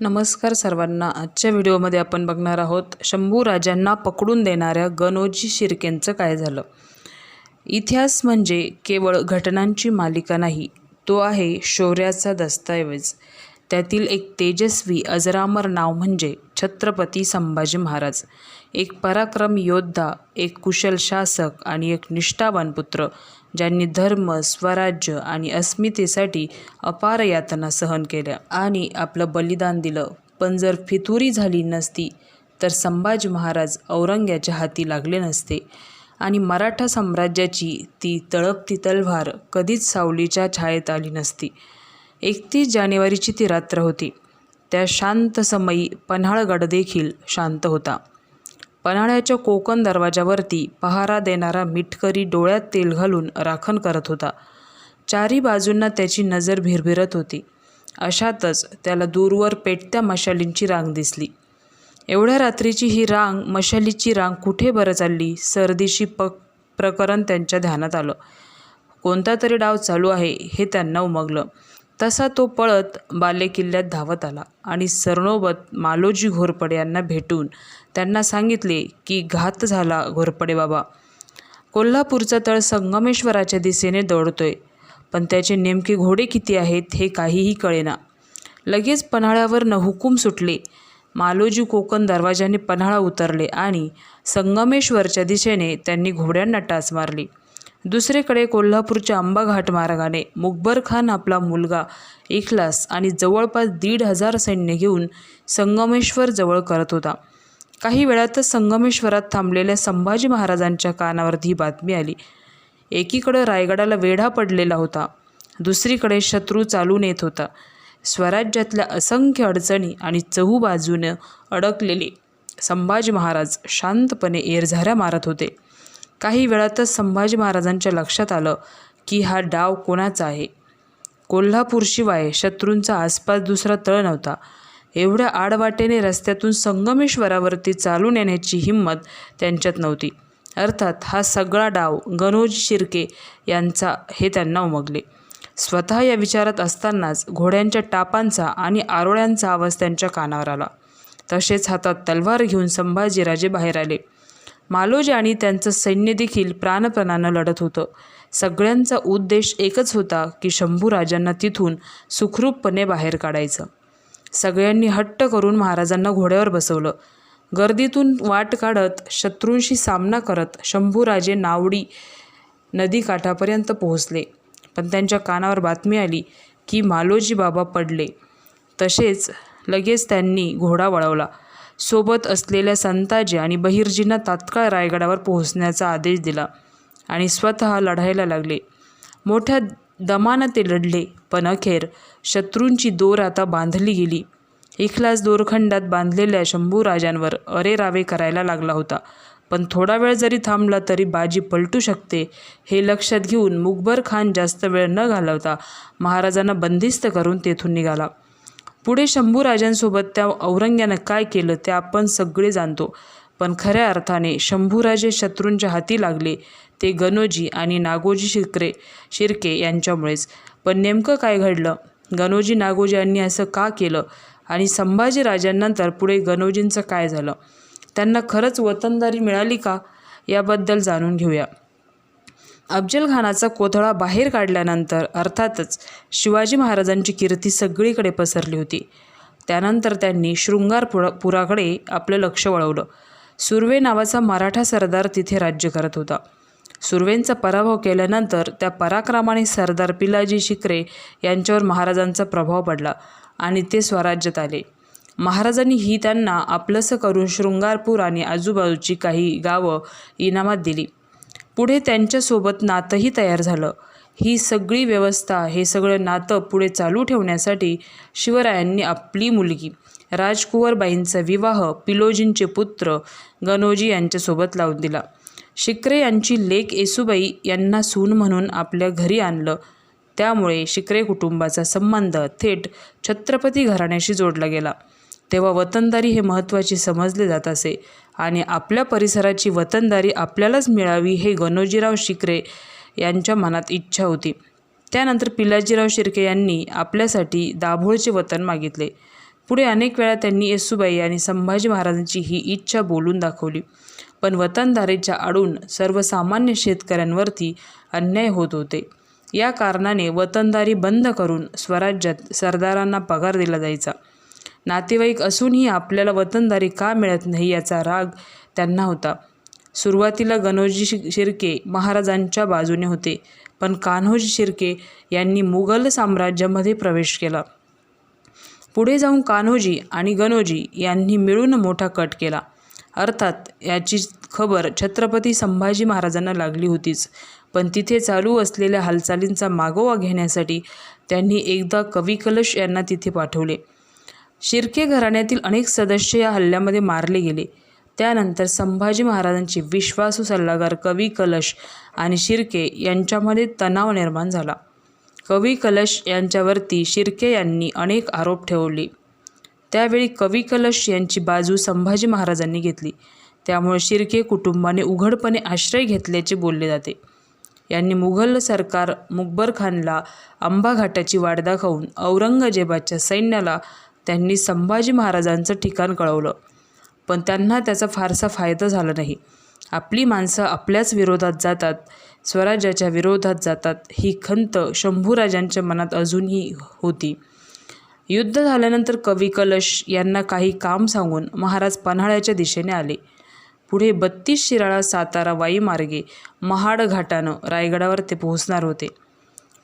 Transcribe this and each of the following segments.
नमस्कार सर्वांना. आजच्या व्हिडिओमध्ये आपण बघणार आहोत शंभू राजांना पकडून देणाऱ्या गणोजी शिर्केंचं काय झालं? इतिहास म्हणजे केवळ घटनांची मालिका नाही तो आहे शौर्याचा दस्तऐवज. त्यातील एक तेजस्वी अजरामर नाव म्हणजे छत्रपती संभाजी महाराज. एक पराक्रम योद्धा एक कुशल शासक आणि एक निष्ठावान पुत्र ज्यांनी धर्म स्वराज्य आणि अस्मितेसाठी अपार यातना सहन केल्या आणि आपलं बलिदान दिलं. पण जर फितुरी झाली नसती तर संभाजी महाराज औरंग्याच्या हाती लागले नसते आणि मराठा साम्राज्याची ती तळपती तलवार कधीच सावलीच्या छायेत आली नसती. एकतीस जानेवारीची ती रात्र होती. त्या शांत समयी पन्हाळगड देखील शांत होता. पन्हाळ्याच्या कोकण दरवाजावरती पहारा देणारा मिटकरी डोळ्यात तेल घालून राखण करत होता. चारी बाजूंना त्याची नजर भिरभिरत होती. अशातच त्याला दूरवर पेटत्या मशालींची रांग दिसली. एवढ्या रात्रीची ही रांग मशालीची रांग कुठे बरं चालली सर्दीशी प प्रकरण त्यांच्या ध्यानात आलं. कोणता तरी डाव चालू आहे हे त्यांना उमगलं. तसा तो पळत बालेकिल्ल्यात धावत आला आणि सरनोबत मालोजी घोरपडे यांना भेटून त्यांना सांगितले की घात झाला घोरपडे बाबा. कोल्हापूरचा तळ संगमेश्वराच्या दिशेने दौडतोय पण त्याचे नेमके घोडे किती आहेत हे काहीही कळेना. लगेच पन्हाळ्यावर न हुकूम सुटले. मालोजी कोकण दरवाजाने पन्हाळा उतरले आणि संगमेश्वरच्या दिशेने त्यांनी घोड्यांना टाच मारली. दुसरीकडे कोल्हापूरच्या आंबाघाट मार्गाने मुकबर खान आपला मुलगा इखलास आणि जवळपास दीड हजार सैन्य घेऊन संगमेश्वर जवळ करत होता. काही वेळातच संगमेश्वरात थांबलेल्या संभाजी महाराजांच्या कानावरती ही बातमी आली. एकीकडं रायगडाला वेढा पडलेला होता दुसरीकडे शत्रू चालून येत होता. स्वराज्यातल्या असंख्य अडचणी आणि चहूबाजूनं अडकलेले संभाजी महाराज शांतपणे एरझाऱ्या मारत होते. काही वेळातच संभाजी महाराजांच्या लक्षात आलं की हा डाव कोणाचा आहे? कोल्हापूरशिवाय शत्रूंचा आसपास दुसरा तळ नव्हता. एवढ्या आडवाटेने रस्त्यातून संगमेश्वरावरती चालून येण्याची हिंमत त्यांच्यात नव्हती. अर्थात हा सगळा डाव गणोज शिर्के यांचा हे त्यांना उमगले. स्वतः या विचारात असतानाच घोड्यांच्या टापांचा आणि आरोळ्यांचा आवाज त्यांच्या कानावर आला. तसेच हातात तलवार घेऊन संभाजीराजे बाहेर आले. मालोजी आणि त्यांचं सैन्य देखील प्राणपणानं लढत होतं. सगळ्यांचा उद्देश एकच होता की शंभूराजांना तिथून सुखरूपपणे बाहेर काढायचं. सगळ्यांनी हट्ट करून महाराजांना घोड्यावर बसवलं. गर्दीतून वाट काढत शत्रूंशी सामना करत शंभूराजे नावडी नदीकाठापर्यंत पोहोचले. पण त्यांच्या कानावर बातमी आली की मालोजी बाबा पडले. तसेच लगेच त्यांनी घोडा वळवला. सोबत असलेल्या संताजी आणि बहिर्जींना तात्काळ रायगडावर पोहोचण्याचा आदेश दिला आणि स्वतः लढायला लागले. मोठ्या दमानं ते लढले पण अखेर शत्रूंची दोर आता बांधली गेली. इखलास दोरखंडात बांधलेल्या शंभूराजांवर अरेरावे करायला लागला होता. पण थोडा वेळ जरी थांबला तरी बाजी पलटू शकते हे लक्षात घेऊन मुकबर खान जास्त वेळ न घालवता महाराजांना बंदिस्त करून तेथून निघाला. पुढे शंभूराजांसोबत त्या औरंग्यानं काय केलं ते आपण सगळे जाणतो. पण खऱ्या अर्थाने शंभूराजे शत्रूंच्या हाती लागले. ते गणोजी आणि नागोजी शिर्के शिर्के यांच्यामुळेच. पण नेमकं काय घडलं? गणोजी नागोजी यांनी असं का केलं? आणि संभाजीराजांनंतर पुढे गणोजींचं काय झालं? त्यांना खरंच वतनदारी मिळाली का? याबद्दल जाणून घेऊया. अफजल खानाचा कोथळा बाहेर काढल्यानंतर अर्थातच शिवाजी महाराजांची कीर्ती सगळीकडे पसरली होती. त्यानंतर त्यांनी शृंगारपुरा पुराकडे आपलं लक्ष वळवलं. सुर्वे नावाचा मराठा सरदार तिथे राज्य करत होता. सुर्वेंचा पराभव केल्यानंतर त्या पराक्रमाने सरदार पिलाजी शिकरे यांच्यावर महाराजांचा प्रभाव पडला आणि ते स्वराज्यात आले. महाराजांनी ही त्यांना आपलंसं करून शृंगारपूर आणि आजूबाजूची काही गावं इनामात दिली. पुढे त्यांच्यासोबत नातंही तयार झालं. ही सगळी व्यवस्था हे सगळं नातं पुढे चालू ठेवण्यासाठी शिवरायांनी आपली मुलगी राजकुंवरबाईंचा विवाह पिलोजींचे पुत्र गणोजी यांच्यासोबत लावून दिला. शिक्रे यांची लेक येसुबाई यांना सून म्हणून आपल्या घरी आणलं. त्यामुळे शिक्रे कुटुंबाचा संबंध थेट छत्रपती घराण्याशी जोडला गेला. तेव्हा वतनदारी हे महत्त्वाचे समजले जात असे. आणि आपल्या परिसराची वतनदारी आपल्यालाच मिळावी हे गणोजीराव शिकरे यांच्या मनात इच्छा होती. त्यानंतर पिलाजीराव शिर्के यांनी आपल्यासाठी दाभोळचे वतन मागितले. पुढे अनेक वेळा त्यांनी येसुबाई आणि संभाजी महाराजांची ही इच्छा बोलून दाखवली. पण वतनदारीच्या आडून सर्वसामान्य शेतकऱ्यांवरती अन्याय होत होते. या कारणाने वतनदारी बंद करून स्वराज्यात सरदारांना पगार दिला जायचा. नातेवाईक असूनही आपल्याला वतनदारी का मिळत नाही याचा राग त्यांना होता. सुरुवातीला गणोजी शि शिर्के महाराजांच्या बाजूने होते पण कान्होजी शिर्के यांनी मुघल साम्राज्यामध्ये प्रवेश केला. पुढे जाऊन कान्होजी आणि गणोजी यांनी मिळून मोठा कट केला. अर्थात याची खबर छत्रपती संभाजी महाराजांना लागली होतीच पण तिथे चालू असलेल्या हालचालींचा मागोवा घेण्यासाठी त्यांनी एकदा कवी कलश यांना तिथे पाठवले. शिर्के घराण्यातील अनेक सदस्य या हल्ल्यामध्ये मारले गेले. त्यानंतर संभाजी महाराजांचे विश्वासू सल्लागार कवी कलश आणि शिर्के यांच्यामध्ये तणाव निर्माण झाला. कवी कलश यांच्यावरती शिर्के यांनी अनेक आरोप ठेवले. त्यावेळी कवी कलश यांची बाजू संभाजी महाराजांनी घेतली. त्यामुळे शिर्के कुटुंबाने उघडपणे आश्रय घेतल्याचे बोलले जाते. यांनी मुघल सरकार मुकबर खानला आंबा घाटाची वाट दाखवून औरंगजेबाच्या सैन्याला त्यांनी संभाजी महाराजांचं ठिकाण कळवलं. पण त्यांना त्याचा फारसा फायदा झाला नाही. आपली माणसं आपल्याच विरोधात जातात स्वराज्याच्या विरोधात जातात ही खंत शंभूराजांच्या मनात अजूनही होती. युद्ध झाल्यानंतर कवी कलश यांना काही काम सांगून महाराज पन्हाळ्याच्या दिशेने आले. पुढे बत्तीस शिराळा सातारा वाईमार्गे महाड घाटानं रायगडावर ते पोहोचणार होते.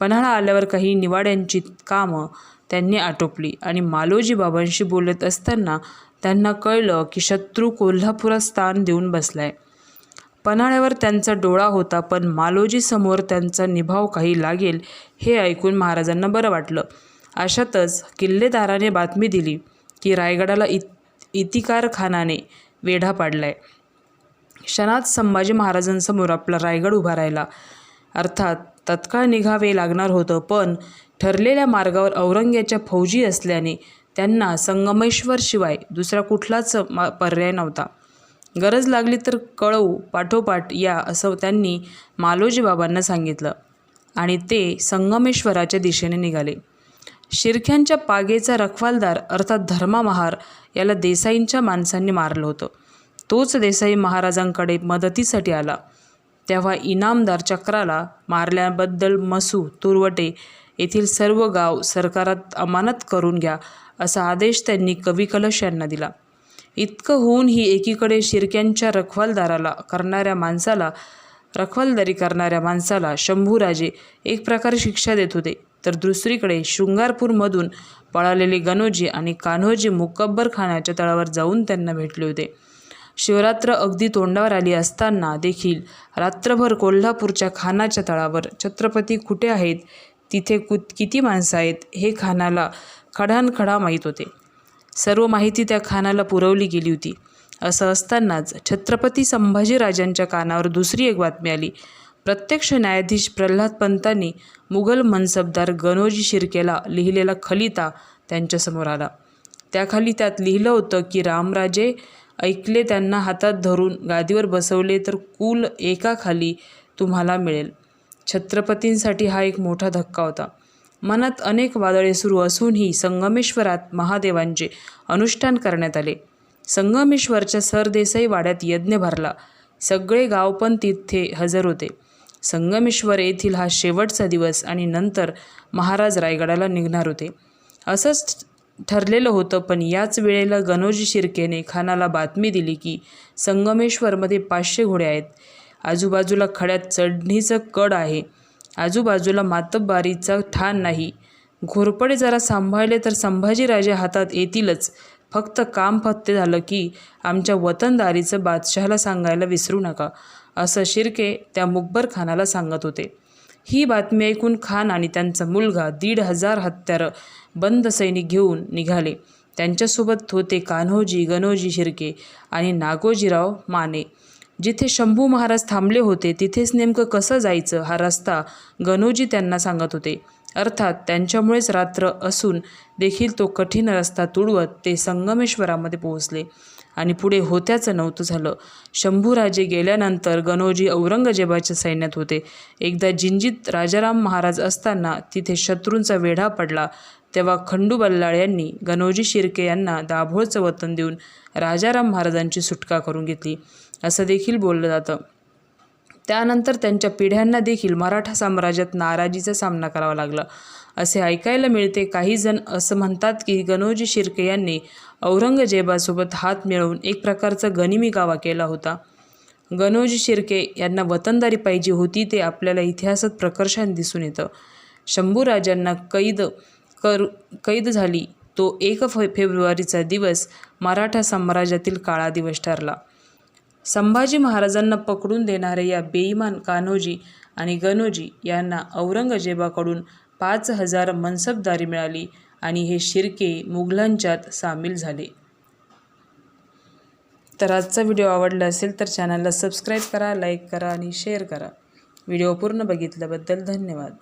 पन्हाळा आल्यावर काही निवाड्यांची कामं त्यांनी आटोपली. आणि मालोजी बाबांशी बोलत असताना त्यांना कळलं की शत्रू कोल्हापुरात स्थान देऊन बसलाय. पन्हाळ्यावर त्यांचा डोळा होता पण मालोजीसमोर त्यांचा निभाव काही लागेल हे ऐकून महाराजांना बरं वाटलं. अशातच किल्लेदाराने बातमी दिली की रायगडाला इत इतिकार खानाने वेढा पाडलाय. क्षणात संभाजी महाराजांसमोर आपला रायगड उभा राहिला. अर्थात तत्काळ निघावे लागणार होतं. पण ठरलेल्या मार्गावर औरंग्याच्या फौजी असल्याने त्यांना संगमेश्वरशिवाय दुसरा कुठलाच मा पर्याय नव्हता. गरज लागली तर कळवू पाठोपाठ या असं त्यांनी मालोजी बाबांना सांगितलं आणि ते संगमेश्वराच्या दिशेने निघाले. शिरख्यांच्या पागेचा रखवालदार अर्थात धर्मा महार याला देसाईंच्या माणसांनी मारलं होतं. तोच देसाई महाराजांकडे मदतीसाठी आला. तेव्हा इनामदार चक्राला मारल्याबद्दल मसू तुरवटे येथील सर्व गाव सरकारात अमानत करून घ्या असा आदेश त्यांनी कवी कलश यांना दिला. इतकं होऊनही एकीकडे शिरक्यांच्या रखवालदाराला करणाऱ्या माणसाला रखवालदारी करणाऱ्या माणसाला शंभूराजे एक प्रकारे शिक्षा देत होते तर दुसरीकडे शृंगारपूरमधून पळालेले गणोजी आणि कान्होजी मुकब्बर खानाच्या तळावर जाऊन त्यांना भेटले होते. शिवरात्र अगदी तोंडावर आली असताना देखील रात्रभर कोल्हापूरच्या खानाच्या तळावर छत्रपती कुठे आहेत तिथे कुत किती माणसं आहेत हे खानाला खडानखडा माहीत होते. सर्व माहिती त्या खानाला पुरवली गेली होती. असं असतानाच छत्रपती संभाजीराजांच्या कानावर दुसरी एक बातमी आली. प्रत्यक्ष न्यायाधीश प्रल्हाद पंतांनी मुघल मनसबदार गणोजी शिर्केला लिहिलेला खलिता त्यांच्यासमोर आला. त्याखाली त्यात लिहिलं होतं की रामराजे ऐकले त्यांना हातात धरून गादीवर बसवले तर कुल एकाखाली तुम्हाला मिळेल. छत्रपतींसाठी हा एक मोठा धक्का होता. मनात अनेक वादळे सुरू असूनही संगमेश्वरात महादेवांचे अनुष्ठान करण्यात आले. संगमेश्वरच्या सरदेसाई वाड्यात यज्ञ भरला. सगळे गाव पण तिथे हजर होते. संगमेश्वर येथील हा शेवटचा दिवस आणि नंतर महाराज रायगडाला निघणार होते. असंच ठरलेलं होतं पण याच वेळेला गणोजी शिर्केने खानाला बातमी दिली की संगमेश्वरमध्ये पाचशे घोडे आहेत. आजूबाजूला खड्यात चढणीचं कड आहे. आजूबाजूला मातब्बारीचा ठाण नाही. घोरपडे जरा सांभाळले तर संभाजीराजे हातात येतीलच. फक्त काम फत्ते झालं की आमच्या वतनदारीचं बादशहाला सांगायला विसरू नका असं शिर्के त्या मुकबर खानाला सांगत होते. ही बातमी ऐकून खान आणि त्यांचा मुलगा दीड हजार हत्यारं बंद सैनिक घेऊन निघाले. त्यांच्यासोबत होते कान्होजी गणोजी शिर्के आणि नागोजीराव माने. जिथे शंभू महाराज थांबले होते तिथेच नेमकं कसं जायचं हा रस्ता गणोजी त्यांना सांगत होते. अर्थात त्यांच्यामुळेच रात्र असून देखील तो कठीण रस्ता तुडवत ते संगमेश्वरामध्ये पोहोचले आणि पुढे होत्याचं नव्हतं झालं. शंभूराजे गेल्यानंतर गणोजी औरंगजेबाच्या सैन्यात होते. एकदा जिंजीत राजाराम महाराज असताना तिथे शत्रूंचा वेढा पडला. तेव्हा खंडू बल्लाळ यांनी गणोजी शिर्के यांना दाभोळचं वतन देऊन राजाराम महाराजांची सुटका करून घेतली. असं देखील बोललं जातं. त्यानंतर त्यांच्या पिढ्यांना देखील मराठा साम्राज्यात नाराजीचा सामना करावा लागला. असे ऐकायला मिळते काही जण असं म्हणतात की गणोजी शिर्के यांनी औरंगजेबासोबत हात मिळवून एक प्रकारचा गनिमी गावा केला होता. गणोजी शिर्के यांना वतनदारी पाहिजे होती ते आपल्याला इतिहासात प्रकर्षाने दिसून येतं. शंभूराजांना कैद कर कैद झाली. तो एक फे फेब्रुवारीचा दिवस मराठा साम्राज्यातील काळा दिवस ठरला. संभाजी महाराजांना पकडून देणाऱ्या या बेईमान कान्होजी आणि गणोजी यांना औरंगजेबाकडून पाच हजार मनसबदारी मिळाली आणि हे शिर्के मुघलांच्यात सामील झाले. तर आजचा व्हिडिओ आवडला असेल तर चॅनलला सबस्क्राईब करा लाईक करा आणि शेअर करा. व्हिडिओ पूर्ण बघितल्याबद्दल धन्यवाद.